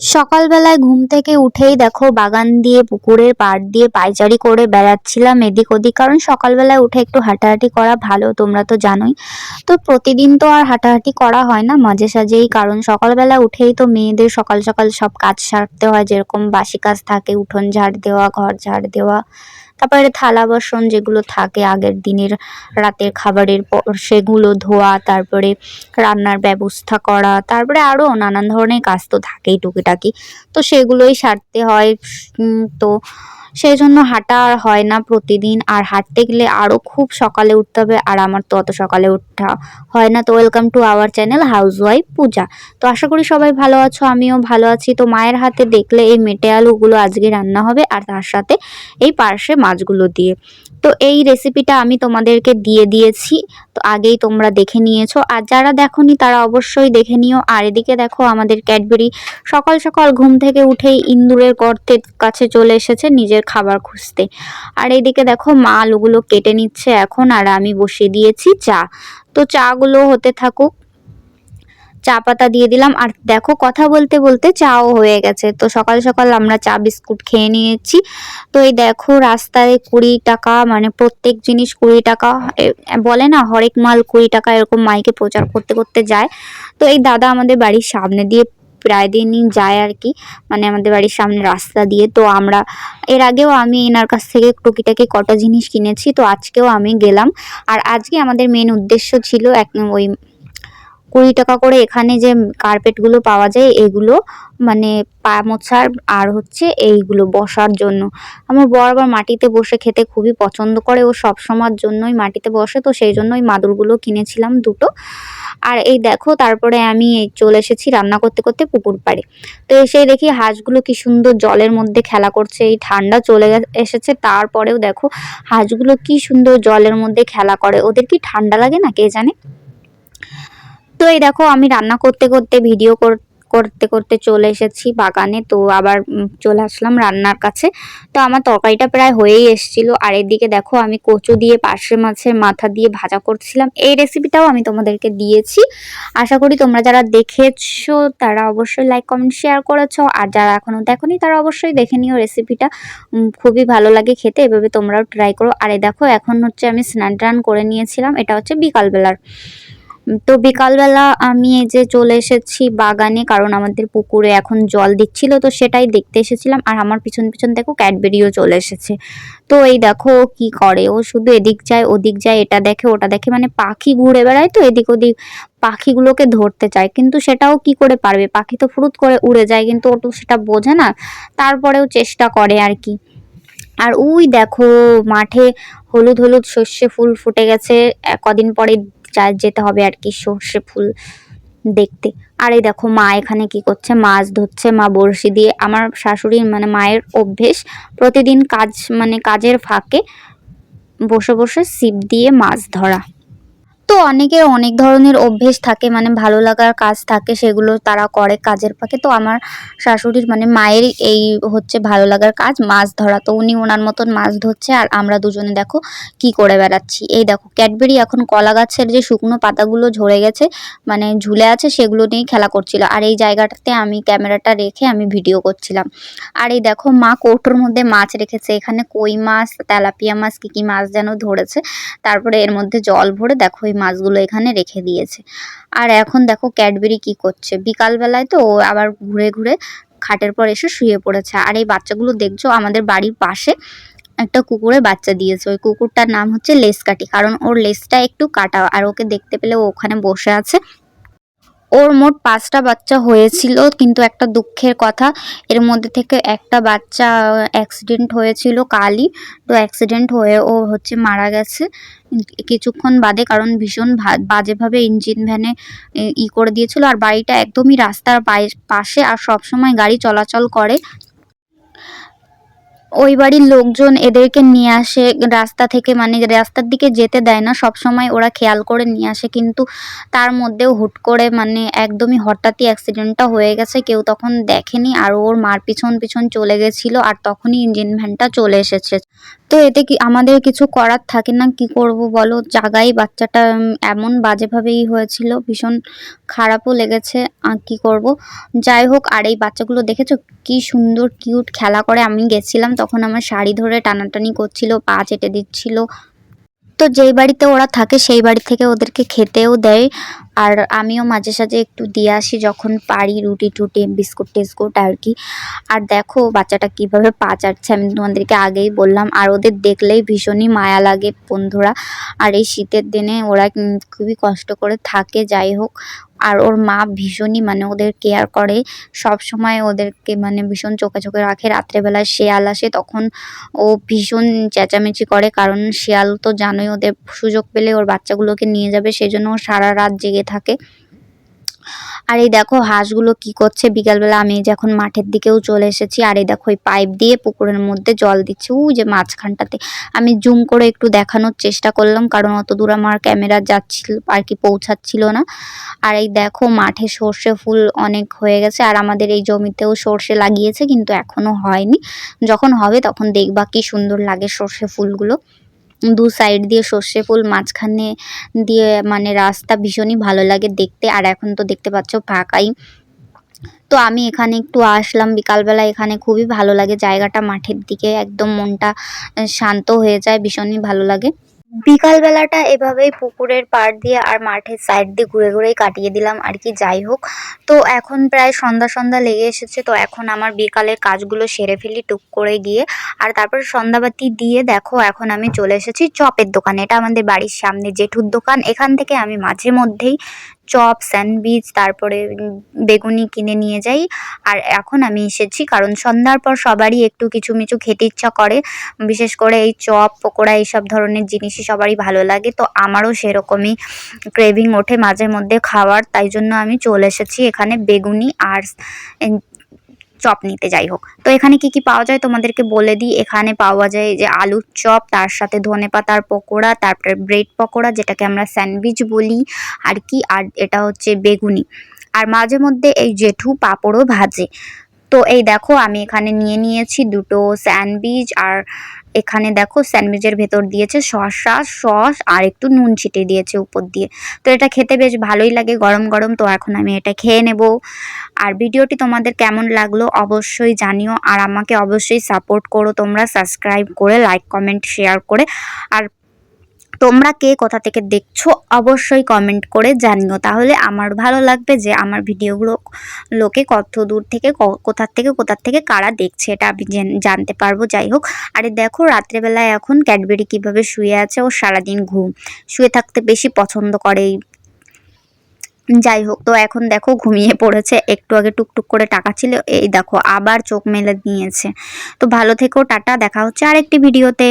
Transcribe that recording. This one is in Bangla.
সকালবেলায় ঘুম থেকে উঠেই দেখো বাগান দিয়ে, পুকুরের পাড় দিয়ে পায়চারি করে বেড়াচ্ছিলাম এদিক ওদিক। কারণ সকালবেলায় উঠে একটু হাঁটাহাঁটি করা ভালো, তোমরা তো জানোই। তো প্রতিদিন তো আর হাঁটাহাঁটি করা হয় না মাঝে সাঝেই, কারণ সকালবেলা উঠেই তো মেয়েদের সকাল সকাল সব কাজ সারতে হয়। যেরকম বাসি কাজ থাকে, উঠোন ঝাড় দেওয়া, ঘর ঝাড় দেওয়া। তারপরে থালা বাসন যেগুলো থাকে আগের দিনের রাতের খাবারের পর, সেগুলো ধোয়া, তারপরে রান্নার ব্যবস্থা করা, তারপরে আরও নানান ধরনের কাজ তো থাকেই টুকিটাকি। তো সেগুলোই সারতে হয় তো সেই জন্য হাঁটা আর হয় না প্রতিদিন। আর হাঁটতে গেলে আরও খুব সকালে উঠতে হবে, আর আমার তো অত সকালে ওঠা হয় না। তো welcome to our channel house wife Puja তো আশা করি সবাই ভালো আছো, আমিও ভালো আছি। তো মায়ের হাতে দেখলে এই মেটে আলুগুলো আজকে রান্না হবে, আর তার সাথে এই পার্শে মাছগুলো দিয়ে। তো এই রেসিপিটা আমি তোমাদেরকে দিয়ে দিয়েছি, তো আগেই তোমরা দেখে নিয়েছো। আর যারা দেখোনি, তারা অবশ্যই দেখে নিও। আর এদিকে দেখো, আমাদের ক্যাডবেরি সকাল সকাল ঘুম থেকে উঠেই ইন্দুরের গর্তের কাছে চলে এসেছে, নিজের খাবার খুঁজতে। আর এইদিকে দেখো মা আলুগুলো কেটে নিচ্ছে এখন, আর আমি বসিয়ে দিয়েছি চা। তো চাগুলো হতে থাকুক, চা পাতা দিয়ে দিলাম। আর দেখো কথা বলতে বলতে চাও হয়ে গেছে। তো সকাল সকাল আমরা চা বিস্কুট খেয়ে নিয়েছি। তো এই দেখো রাস্তায় কুড়ি টাকা মানে প্রত্যেক জিনিস কুড়ি টাকা বলে না হরেক মাল কুড়ি টাকা এরকম মাইকে প্রচার করতে করতে যায়। তো এই দাদা আমাদের বাড়ির সামনে দিয়ে প্রায় দিনই যায় আর কি। মানে আমাদের বাড়ির সামনে রাস্তা দিয়ে। তো আমরা, এর আগেও আমি এনার কাছ থেকে টুকিটাকি কটা জিনিস কিনেছি। তো আজকেও আমি গেলাম। আর আজকে আমাদের মেন উদ্দেশ্য ছিল এক, ওই কুড়ি টাকা করে এখানে যে কার্পেটগুলো পাওয়া যায়, এগুলো মানে পা মোছার আর হচ্ছে এইগুলো বসার জন্য। আমার বর আবার মাটিতে বসে খেতে খুবই পছন্দ করে, ও সব সময়ের জন্যই মাটিতে বসে, তো সেই জন্যই মাদুরগুলো কিনেছিলাম দুটো। আর এই দেখো, তারপরে আমি চলে এসেছি রান্না করতে করতে পুকুর পাড়ে। তো এসে দেখি হাঁসগুলো কি সুন্দর জলের মধ্যে খেলা করছে, এই ঠান্ডা চলে এসেছে, তারপরেও দেখো হাঁসগুলো কি সুন্দর জলের মধ্যে খেলা করে। ওদের কি ঠান্ডা লাগে না, কে জানে? তো এই দেখো, আমি রান্না করতে করতে ভিডিও করতে করতে চলে এসেছি বাগানে। তো আবার চলে আসলাম রান্নার কাছে। তো আমার তরকারিটা প্রায় হয়েই এসেছিল। আর এদিকে দেখো, আমি কচু দিয়ে, পার্শে মাছের মাথা দিয়ে ভাজা করছিলাম। এই রেসিপিটাও আমি তোমাদেরকে দিয়েছি। আশা করি তোমরা যারা দেখেছ, তারা অবশ্যই লাইক কমেন্ট শেয়ার করেছ। আর যারা এখনও দেখোনি, তারা অবশ্যই দেখে নিও রেসিপিটা খুবই ভালো লাগে খেতে, এভাবে তোমরাও ট্রাই করো। আর দেখো, এখন হচ্ছে আমি স্নান টান করে নিয়েছিলাম। এটা হচ্ছে বিকালবেলার। তো বিকালবেলা আমি এই যে চলে এসেছি বাগানে, কারণ আমাদের পুকুরে এখন জল দিচ্ছিল, তো সেটাই দেখতে এসেছিলাম। আর আমার পিছন পিছন দেখো ক্যাডবেরিও চলে এসেছে। তো এই দেখো কি করে, ও শুধু এদিক যায়, ওদিক যায়, এটা দেখে, ওটা দেখে মানে পাখি ঘুরে বেড়ায় তো, এদিক ওদিক পাখিগুলোকে ধরতে চায়। কিন্তু সেটাও কি করে পারবে? পাখি তো ফুরুত করে উড়ে যায়, কিন্তু ও তো সেটা বোঝে না। তারপরেও চেষ্টা করে আর কি। আর ওই দেখো মাঠে হলুদ হলুদ সর্ষে ফুল ফুটে গেছে। কদিন পরে যা যেতে হবে আর কি, সর্ষে ফুল দেখতে। আর এই দেখো মা এখানে কি করছে, মাছ ধরছে, মা বড়শি দিয়ে। আমার শাশুড়ির মানে মায়ের অভ্যেস, প্রতিদিন কাজ মানে কাজের ফাঁকে বসে বসে সিপ দিয়ে মাছ ধরা। তো অনেকের অনেক ধরনের অভ্যেস থাকে মানে ভালো লাগার কাজ থাকে, সেগুলো তারা করে কাজের ফাঁকে। তো আমার শাশুড়ির মানে মায়ের এই হচ্ছে ভালো লাগার কাজ, মাছ ধরা। তো উনি ওনার মতন মাছ ধরছে আর আমরা দুজনে দেখো কি করে বেড়াচ্ছি। এই দেখো, ক্যাডবেরি এখন কলা গাছের যে শুকনো পাতাগুলো ঝরে গেছে মানে ঝুলে আছে, সেগুলো নিয়েই খেলা করছিল। আর এই জায়গাটাতে আমি ক্যামেরাটা রেখে আমি ভিডিও করছিলাম। আর এই দেখো, মা কৌটোর মধ্যে মাছ রেখেছে। এখানে কই মাছ, তেলাপিয়া মাছ, কী কী মাছ যেন ধরেছে। তারপরে এর মধ্যে জল ভরে দেখো, এই মাছগুলো এখানে রেখে দিয়েছে। আর এখন দেখো ক্যাডবেরি কি করছে। বিকালবেলায় তো ও আবার ঘুরে ঘুরে খাটের পর এসে শুয়ে পড়েছে। আর এই বাচ্চাগুলো দেখছ আমাদের বাড়ির পাশে একটা কুকুরে বাচ্চা দিয়েছে। ওই কুকুরটার নাম হচ্ছে লেস লেসকাটি কারণ ওর লেসটা একটু কাটা। আর ওকে দেখতে পেলে ও ওখানে বসে আছে। ওর মোট পাঁচটা বাচ্চা হয়েছিল, কিন্তু একটা দুঃখের কথা, এর মধ্যে থেকে একটা বাচ্চা অ্যাক্সিডেন্ট হয়েছিল কালই, তো অ্যাক্সিডেন্ট হয়ে ও হচ্ছে মারা গেছে। কিছুক্ষণ বাদে, কারণ ভীষণ বাজেভাবে ইঞ্জিন ভ্যানে ই করে দিয়েছিল, আর বাড়িটা একদমই রাস্তার পাশে, আর সবসময় গাড়ি চলাচল করে। ওই বাড়ির লোকজন এদেরকে নিয়ে আসে, রাস্তা থেকে মানে রাস্তার দিকে যেতে দেয় না সব সময় ওরা খেয়াল করে নিয়ে আসে। কিন্তু তার মধ্যেও হুট করে মানে একদমই হঠাৎই অ্যাক্সিডেন্টটা হয়ে গেছে, কেউ তখন দেখেনি। আর ওর মার পিছন পিছন চলে গেছিল, আর তখনই ইঞ্জিন ভ্যানটা চলে এসেছে। তো এতে কি আমাদের কিছু করার থাকে না? কি করব বলো? জাগাই বাচ্চাটা এমন বাজেভাবেই হয়েছিল, ভীষণ খারাপও লেগেছে। আর কি করব? যাই হোক, আর এই বাচ্চাগুলো দেখেছ? কি সুন্দর কিউট খেলা করে আমি গেছিলাম, তখন আমার শাড়ি ধরে টানাটানি করছিল, পা চেটে দিচ্ছিল। তো যেই বাড়িতে ওরা থাকে, সেই বাড়ি থেকে ওদেরকে খেতেও দেয়। আর আমিও মাঝে সাঝে একটু দিয়ে আসি যখন পারি, রুটি টুটি, বিস্কুট টিস্কুট আর কি। আর দেখো বাচ্চাটা কীভাবে পা চাটছে, আমি তোমাদেরকে আগেই বললাম। আর ওদের দেখলেই ভীষণই মায়া লাগে বন্ধুরা। আর এই শীতের দিনে ওরা খুবই কষ্ট করে থাকে, যাই হোক। আর ওর মা ভীষণই মানে ওদের কেয়ার করে। সব সময় ওদেরকে মানে ভীষণ চোখে চোখে রাখে। রাত্রেবেলায় শেয়াল আসে, তখন ও ভীষণ চেঁচামেচি করে, কারণ শেয়াল তো জানোই ওদের সুযোগ পেলে ওর বাচ্চাগুলোকে নিয়ে যাবে, সেজন্য ও সারা রাত জেগে থাকে। আর এই দেখো হাঁসগুলো কি করছে? বিকালবেলা আমি যখন মাঠের দিকেও চলে এসেছি, আর এই দেখো এই পাইপ দিয়ে পুকুরের মধ্যে জল দিচ্ছে। উ যে মাঝখানটাতে। আমি জুম করে একটু দেখানোর চেষ্টা করলাম, কারণ অত দূর আমার ক্যামেরা যাচ্ছিল, আর কি পৌঁছাচ্ছিল না। আর এই দেখো মাঠে সর্ষে ফুল অনেক হয়ে গেছে, আর আমাদের এই জমিতেও সর্ষে লাগিয়েছে, কিন্তু এখনও হয়নি। যখন হবে তখন দেখবা কি সুন্দর লাগে সর্ষে ফুলগুলো। দু সাইড দিয়ে সর্ষে ফুল, মাঝখানে দিয়ে মানে রাস্তা ভীষণই ভালো লাগে দেখতে। আর এখন তো দেখতে পাচ্ছ ফাঁকাই। তো আমি এখানে একটু আসলাম। বিকালবেলা এখানে খুবই ভালো লাগে। জায়গাটা মাঠের দিকে একদম মনটা শান্ত হয়ে যায়, ভীষণই ভালো লাগে। বিকাল বেলাটা এভাবেই পুকুরের পাড় দিয়ে আর মাঠের সাইড দিয়ে ঘুরে ঘুরেই কাটিয়ে দিলাম, আর কি যাই হোক। তো এখন প্রায় সন্ধ্যা সন্ধ্যা লেগে এসেছে, তো এখন আমার বিকালের কাজগুলো সেরে ফেলি টুক করে গিয়ে। আর তারপর সন্ধ্যাবাতি দিয়ে দেখো, এখন আমি চলে এসেছি চপের দোকানে। এটা আমাদের বাড়ির সামনে জেঠুর দোকান, এখান থেকে আমি মাঝে মধ্যেই চপ স্যান্ডউইচ তারপরে বেগুনি কিনে নিয়ে যাই। আর এখন আমি এসেছি, কারণ সন্ধ্যার পর সবারই একটু কিছু মিছু খেতে ইচ্ছা করে। বিশেষ করে এই চপ, পকোড়া, এইসব ধরনের জিনিসই সবারই ভালো লাগে। তো আমারও সেরকমই ক্রেভিং ওঠে মাঝে মধ্যে খাওয়ার, তাই জন্য আমি চলে এসেছি এখানে বেগুনি আর চপ নিতে যাই হোক। তো এখানে কি কি পাওয়া যায় তোমাদেরকে বলে দিই। এখানে পাওয়া যায় যে আলুর চপ, তার সাথে ধনে পাতার পকোড়া, তারপরে ব্রেড পকোড়া, যেটাকে আমরা স্যান্ডউইচ বলি। আর কি? আর এটা হচ্ছে বেগুনি। আর মাঝে মধ্যে এই জেঠু পাঁপড়ও ভাজে। তো এই দেখো, আমি এখানে নিয়ে নিয়েছি দুটো স্যান্ডউইচ আর এখানে দেখো স্যান্ডউইচের ভেতর দিয়েছে শসা, সস আর একটু নুন ছিটে দিয়েছে উপর দিয়ে। তো এটা খেতে বেশ ভালোই লাগে, গরম গরম। তো এখন আমি এটা খেয়ে নেব। আর ভিডিওটি তোমাদের কেমন লাগল অবশ্যই জানিও। আর আমাকে অবশ্যই সাপোর্ট করো। তোমরা সাবস্ক্রাইব করে লাইক কমেন্ট শেয়ার করে। আর তোমরা কে কোথা থেকে দেখছ, অবশ্যই কমেন্ট করে জানিও। তাহলে আমার ভালো লাগবে যে আমার ভিডিওগুলো লোকে কত দূর থেকে কোথার থেকে কোথার থেকে কারা দেখছে, এটা আমি জানতে পারব। যাই হোক, আরে দেখো, রাত্রেবেলায় এখন ক্যাডবেরি কীভাবে শুয়ে আছে ও সারাদিন ঘুম, শুয়ে থাকতে বেশি পছন্দ করে। যাই হোক, তো এখন দেখো ঘুমিয়ে পড়েছে, একটু আগে টুকটুক করে টাকা ছিল, এই দেখো আবার চোখ মেলে নিয়েছে। তো ভালো থেকো, টাটা, দেখা হচ্ছে আরেকটি ভিডিওতে